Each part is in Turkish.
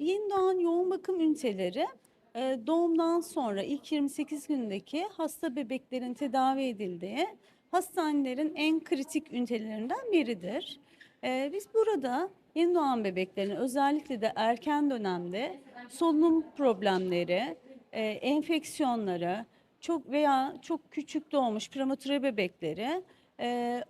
yeni doğan yoğun bakım üniteleri e, doğumdan sonra ilk 28 gündeki hasta bebeklerin tedavi edildiği hastanelerin en kritik ünitelerinden biridir. E, biz burada yeni doğan bebeklerin özellikle de erken dönemde solunum problemleri, e, enfeksiyonları, çok veya çok küçük doğmuş prematüre bebekleri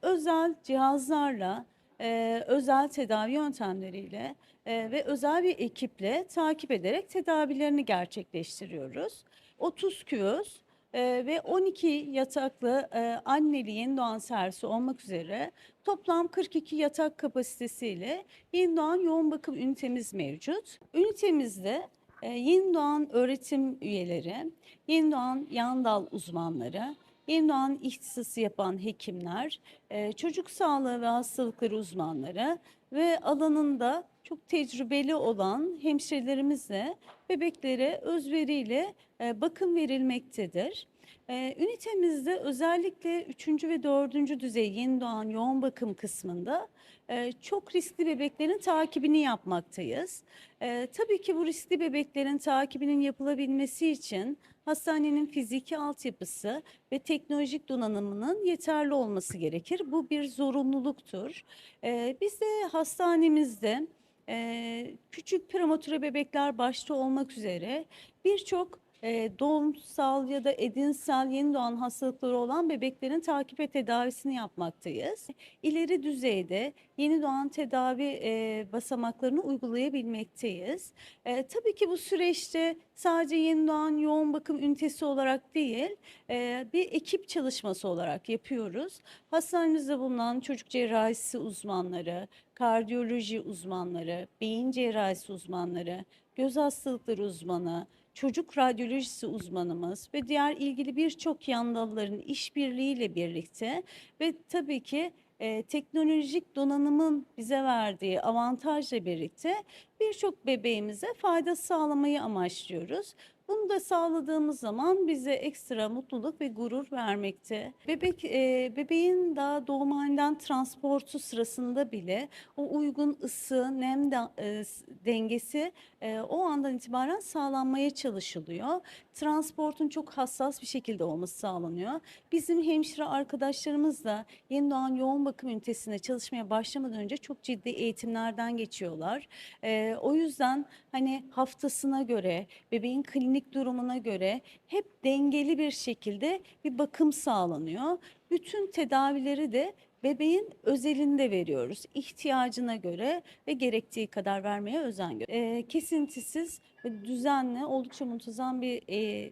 özel cihazlarla, e, özel tedavi yöntemleriyle e, ve özel bir ekiple takip ederek tedavilerini gerçekleştiriyoruz. 30 küvöz e, ve 12 yataklı e, anneli doğan servisi olmak üzere toplam 42 yatak kapasitesiyle yeni doğan yoğun bakım ünitemiz mevcut. Ünitemizde e, yeni doğan öğretim üyeleri, yeni doğan yan dal uzmanları, yeni ihtisası yapan hekimler, e, çocuk sağlığı ve hastalıkları uzmanları ve alanında çok tecrübeli olan hemşirelerimizle bebeklere özveriyle e, bakım verilmektedir. E, Ünitemizde özellikle 3. ve 4. düzey yeni doğan yoğun bakım kısmında e, çok riskli bebeklerin takibini yapmaktayız. E, tabii ki bu riskli bebeklerin takibinin yapılabilmesi için hastanenin fiziki altyapısı ve teknolojik donanımının yeterli olması gerekir. Bu bir zorunluluktur. E, biz de hastanemizde e, küçük prematüre bebekler başta olmak üzere birçok e, doğumsal ya da edinsel yeni doğan hastalıkları olan bebeklerin takip ve tedavisini yapmaktayız. İleri düzeyde yeni doğan tedavi e, basamaklarını uygulayabilmekteyiz. E, tabii ki bu süreçte sadece yeni doğan yoğun bakım ünitesi olarak değil, e, bir ekip çalışması olarak yapıyoruz. Hastanemizde bulunan çocuk cerrahisi uzmanları, kardiyoloji uzmanları, beyin cerrahisi uzmanları, göz hastalıkları uzmanı, çocuk radyolojisi uzmanımız ve diğer ilgili birçok yan dalların işbirliğiyle birlikte ve tabii ki e, teknolojik donanımın bize verdiği avantajla birlikte birçok bebeğimize fayda sağlamayı amaçlıyoruz. Bunu da sağladığımız zaman bize ekstra mutluluk ve gurur vermekte. Bebek e, bebeğin daha doğumhaneden transportu sırasında bile o uygun ısı, nem de- e, dengesi e, o andan itibaren sağlanmaya çalışılıyor. Transportun çok hassas bir şekilde olması sağlanıyor. Bizim hemşire arkadaşlarımız da yeni doğan yoğun bakım ünitesinde çalışmaya başlamadan önce çok ciddi eğitimlerden geçiyorlar. E, o yüzden hani haftasına göre, bebeğin klinik durumuna göre hep dengeli bir şekilde bir bakım sağlanıyor. Bütün tedavileri de bebeğin özelinde veriyoruz. ihtiyacına göre ve gerektiği kadar vermeye özen gösteriyoruz. Ee, kesintisiz ve düzenli, oldukça muntazam bir e,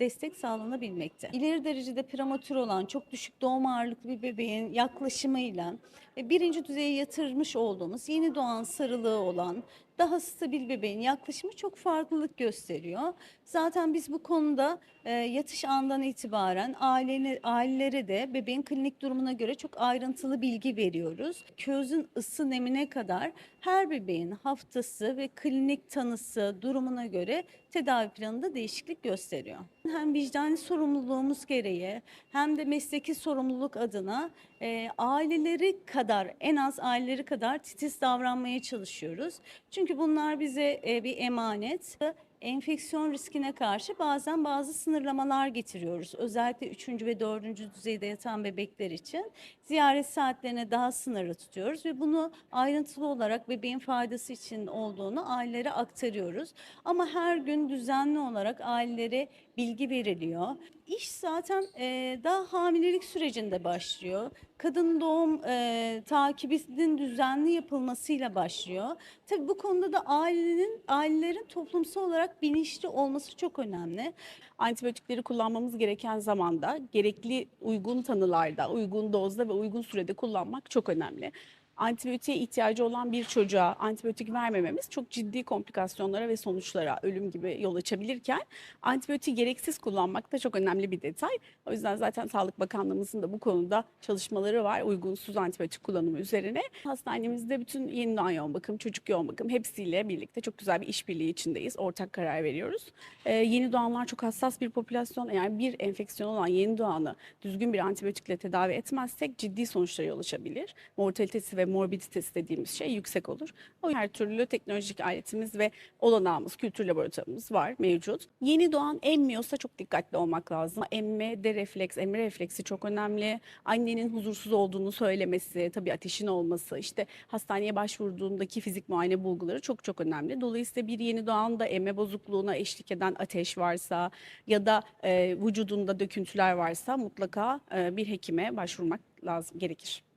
destek sağlanabilmekte. İleri derecede prematür olan, çok düşük doğum ağırlıklı bir bebeğin yaklaşımıyla e, birinci düzeye yatırmış olduğumuz yeni doğan sarılığı olan daha stabil bebeğin yaklaşımı çok farklılık gösteriyor. Zaten biz bu konuda e, yatış andan itibaren ailene, ailelere de bebeğin klinik durumuna göre çok ayrıntılı bilgi veriyoruz. Közün ısı nemine kadar her bebeğin haftası ve klinik tanısı durumuna göre tedavi planında değişiklik gösteriyor. Hem vicdani sorumluluğumuz gereği hem de mesleki sorumluluk adına e, aileleri kadar en az aileleri kadar titiz davranmaya çalışıyoruz. Çünkü bunlar bize e, bir emanet. Enfeksiyon riskine karşı bazen bazı sınırlamalar getiriyoruz. Özellikle 3. ve 4. düzeyde yatan bebekler için ziyaret saatlerine daha sınırlı tutuyoruz ve bunu ayrıntılı olarak bebeğin faydası için olduğunu ailelere aktarıyoruz. Ama her gün düzenli olarak ailelere bilgi veriliyor. İş zaten e, daha hamilelik sürecinde başlıyor. Kadın doğum e, takibinin düzenli yapılmasıyla başlıyor. Tabii bu konuda da ailenin ailelerin toplumsal olarak bilinçli olması çok önemli. antibiyotikleri kullanmamız gereken zamanda gerekli uygun tanılarda, uygun dozda ve uygun sürede kullanmak çok önemli. Antibiyotiğe ihtiyacı olan bir çocuğa antibiyotik vermememiz çok ciddi komplikasyonlara ve sonuçlara, ölüm gibi yol açabilirken antibiyotiği gereksiz kullanmak da çok önemli bir detay. O yüzden zaten Sağlık Bakanlığımızın da bu konuda çalışmaları var uygunsuz antibiyotik kullanımı üzerine. Hastanemizde bütün yeni doğan yoğun bakım, çocuk yoğun bakım hepsiyle birlikte çok güzel bir işbirliği içindeyiz. Ortak karar veriyoruz. Ee, yeni doğanlar çok hassas bir popülasyon. Eğer bir enfeksiyon olan yeni doğanı düzgün bir antibiyotikle tedavi etmezsek ciddi sonuçlara yol açabilir. Mortalitesi ve morbiditesi dediğimiz şey yüksek olur. O her türlü teknolojik aletimiz ve olanağımız, kültür laboratuvarımız var, mevcut. Yeni doğan emmiyorsa çok dikkatli olmak lazım. Emme de refleks, emme refleksi çok önemli. Annenin huzursuz olduğunu söylemesi, tabii ateşin olması, işte hastaneye başvurduğundaki fizik muayene bulguları çok çok önemli. Dolayısıyla bir yeni doğan da emme bozukluğuna eşlik eden ateş varsa ya da e, vücudunda döküntüler varsa mutlaka e, bir hekime başvurmak lazım, gerekir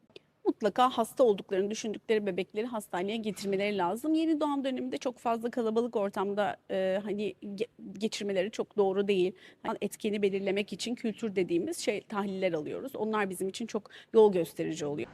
mutlaka hasta olduklarını düşündükleri bebekleri hastaneye getirmeleri lazım. Yeni doğan döneminde çok fazla kalabalık ortamda e, hani ge- geçirmeleri çok doğru değil. Yani etkeni belirlemek için kültür dediğimiz şey tahliller alıyoruz. Onlar bizim için çok yol gösterici oluyor.